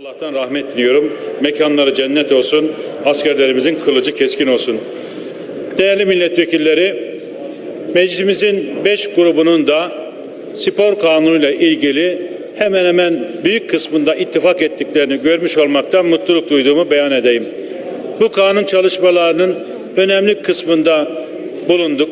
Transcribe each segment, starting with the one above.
Allah'tan rahmet diliyorum. Mekanları cennet olsun. Askerlerimizin kılıcı keskin olsun. Değerli milletvekilleri, meclisimizin beş grubunun da spor kanunuyla ilgili hemen hemen büyük kısmında ittifak ettiklerini görmüş olmaktan mutluluk duyduğumu beyan edeyim. Bu kanun çalışmalarının önemli kısmında bulunduk.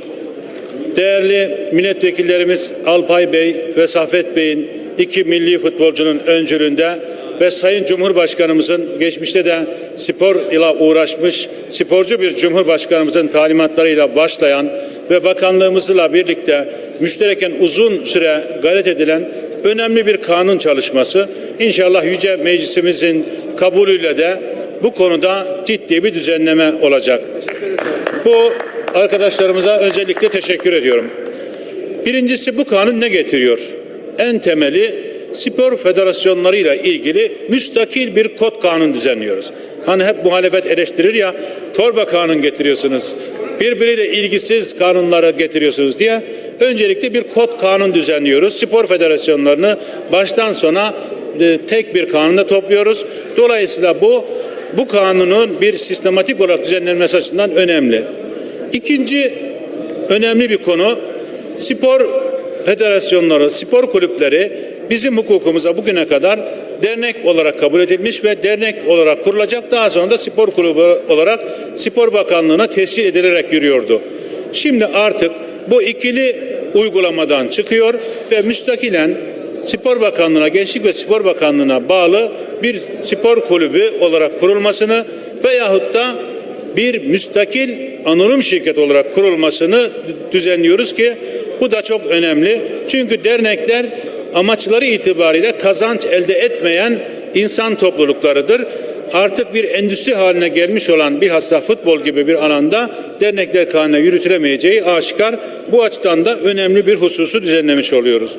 Değerli milletvekillerimiz Alpay Bey ve Safet Bey'in iki milli futbolcunun öncülüğünde ve Sayın Cumhurbaşkanımızın geçmişte de spor ile uğraşmış sporcu bir Cumhurbaşkanımızın talimatlarıyla başlayan ve bakanlığımızla birlikte müştereken uzun süre gayret edilen önemli bir kanun çalışması. İnşallah Yüce Meclisimizin kabulüyle de bu konuda ciddi bir düzenleme olacak. Bu arkadaşlarımıza özellikle teşekkür ediyorum. Birincisi bu kanun ne getiriyor? En temeli spor federasyonlarıyla ilgili müstakil bir kod kanun düzenliyoruz. Hani hep muhalefet eleştirir ya torba kanun getiriyorsunuz. Birbiriyle ilgisiz kanunları getiriyorsunuz diye öncelikle bir kod kanun düzenliyoruz. Spor federasyonlarını baştan sona e, tek bir kanunda topluyoruz. Dolayısıyla bu bu kanunun bir sistematik olarak düzenlenmesi açısından önemli. İkinci önemli bir konu spor federasyonları, spor kulüpleri bizim hukukumuza bugüne kadar dernek olarak kabul edilmiş ve dernek olarak kurulacak. Daha sonra da spor kulübü olarak Spor Bakanlığı'na tescil edilerek yürüyordu. Şimdi artık bu ikili uygulamadan çıkıyor ve müstakilen Spor Bakanlığı'na, Gençlik ve Spor Bakanlığı'na bağlı bir spor kulübü olarak kurulmasını veyahut da bir müstakil anonim şirket olarak kurulmasını düzenliyoruz ki bu da çok önemli. Çünkü dernekler amaçları itibariyle kazanç elde etmeyen insan topluluklarıdır. Artık bir endüstri haline gelmiş olan bir hassa futbol gibi bir alanda dernekler kanuna yürütülemeyeceği aşikar. Bu açıdan da önemli bir hususu düzenlemiş oluyoruz.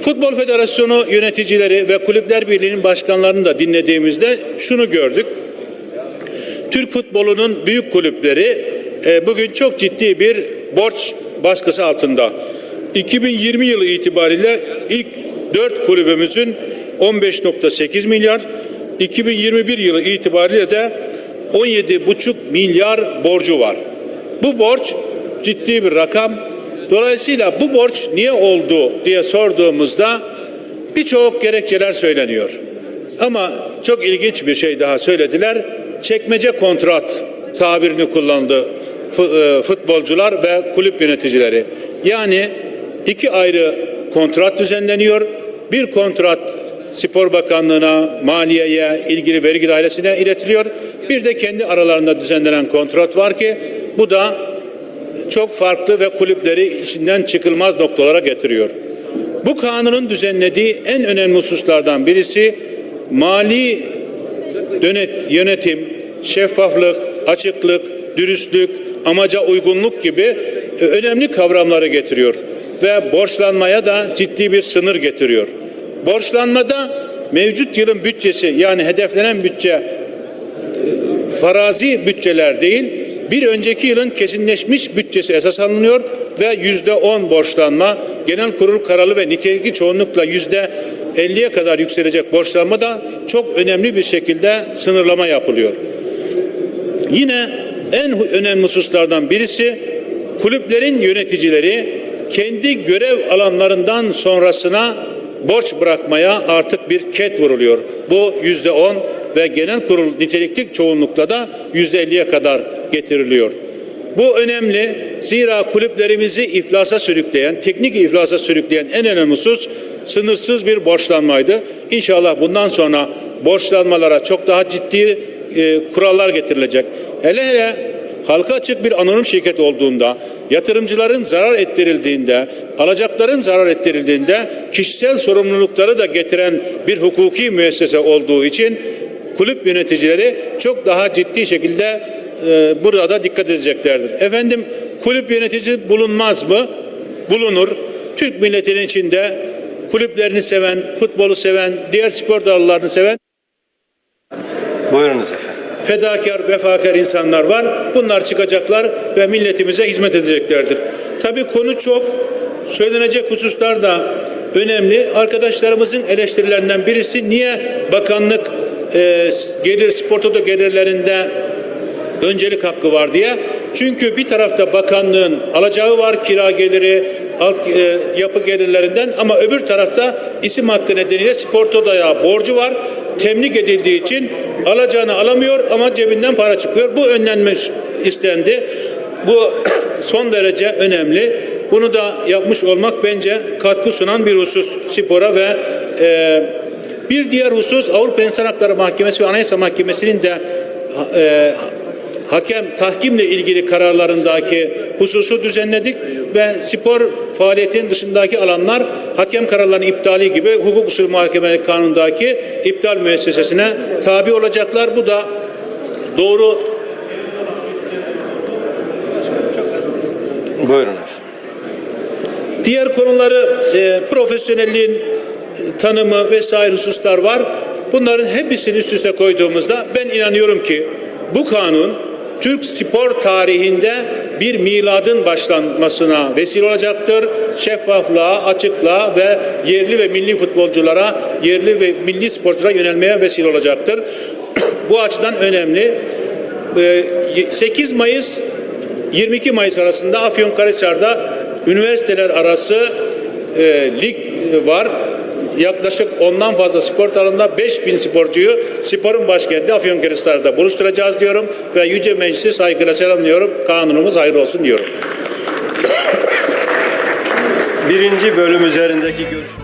Futbol Federasyonu yöneticileri ve Kulüpler Birliği'nin başkanlarını da dinlediğimizde şunu gördük. Türk futbolunun büyük kulüpleri e, bugün çok ciddi bir borç baskısı altında. 2020 yılı itibariyle ilk 4 kulübümüzün 15.8 milyar, 2021 yılı itibariyle de 17,5 milyar borcu var. Bu borç ciddi bir rakam. Dolayısıyla bu borç niye oldu diye sorduğumuzda birçok gerekçeler söyleniyor. Ama çok ilginç bir şey daha söylediler. Çekmece kontrat tabirini kullandı e, futbolcular ve kulüp yöneticileri. Yani iki ayrı kontrat düzenleniyor. Bir kontrat Spor Bakanlığı'na, maliyeye, ilgili vergi dairesine iletiliyor. Bir de kendi aralarında düzenlenen kontrat var ki bu da çok farklı ve kulüpleri içinden çıkılmaz noktalara getiriyor. Bu kanunun düzenlediği en önemli hususlardan birisi mali yönetim, şeffaflık, açıklık, dürüstlük, amaca uygunluk gibi e, önemli kavramları getiriyor ve borçlanmaya da ciddi bir sınır getiriyor. Borçlanmada mevcut yılın bütçesi yani hedeflenen bütçe farazi bütçeler değil, bir önceki yılın kesinleşmiş bütçesi esas alınıyor ve yüzde on borçlanma, genel kurul kararı ve nitelikli çoğunlukla yüzde 50'ye kadar yükselecek borçlanma da çok önemli bir şekilde sınırlama yapılıyor. Yine en önemli hususlardan birisi kulüplerin yöneticileri kendi görev alanlarından sonrasına borç bırakmaya artık bir ket vuruluyor. Bu yüzde on ve genel kurul nitelikli çoğunlukla da yüzde elliye kadar getiriliyor. Bu önemli. Zira kulüplerimizi iflasa sürükleyen, teknik iflasa sürükleyen en önemli husus sınırsız bir borçlanmaydı. İnşallah bundan sonra borçlanmalara çok daha ciddi e, kurallar getirilecek. Hele hele halka açık bir anonim şirket olduğunda, yatırımcıların zarar ettirildiğinde, alacakların zarar ettirildiğinde kişisel sorumlulukları da getiren bir hukuki müessese olduğu için kulüp yöneticileri çok daha ciddi şekilde e, burada da dikkat edeceklerdir. Efendim kulüp yöneticisi bulunmaz mı? Bulunur. Türk milletinin içinde kulüplerini seven, futbolu seven, diğer spor dallarını seven Buyurunuz efendim. Fedakar, vefakar insanlar var. Bunlar çıkacaklar ve milletimize hizmet edeceklerdir. Tabii konu çok. Söylenecek hususlar da önemli. Arkadaşlarımızın eleştirilerinden birisi niye bakanlık e, gelir spor toto gelirlerinde öncelik hakkı var diye. Çünkü bir tarafta bakanlığın alacağı var kira geliri, alt, e, yapı gelirlerinden ama öbür tarafta isim hakkı nedeniyle spor totoya borcu var. Temlik edildiği için alacağını alamıyor ama cebinden para çıkıyor. Bu önlenmiş istendi. Bu son derece önemli. Bunu da yapmış olmak bence katkı sunan bir husus spora ve e, bir diğer husus Avrupa İnsan Hakları Mahkemesi ve Anayasa Mahkemesi'nin de e, hakem tahkimle ilgili kararlarındaki hususu düzenledik ve spor faaliyetinin dışındaki alanlar hakem kararlarının iptali gibi hukuk usul muhakemeleri kanunundaki iptal müessesesine tabi olacaklar. Bu da doğru Buyurun. Diğer konuları e, profesyonelliğin tanımı vesaire hususlar var. Bunların hepsini üst üste koyduğumuzda ben inanıyorum ki bu kanun Türk spor tarihinde bir miladın başlanmasına vesile olacaktır. Şeffaflığa, açıklığa ve yerli ve milli futbolculara, yerli ve milli sporculara yönelmeye vesile olacaktır. bu açıdan önemli. E, 8 Mayıs 22 Mayıs arasında Afyonkarahisar'da üniversiteler arası e, lig var. Yaklaşık ondan fazla spor dalında 5000 sporcuyu sporun başkenti Afyonkarahisar'da buluşturacağız diyorum ve Yüce Meclisi saygıyla selamlıyorum. Kanunumuz hayırlı olsun diyorum. Birinci bölüm üzerindeki görüş.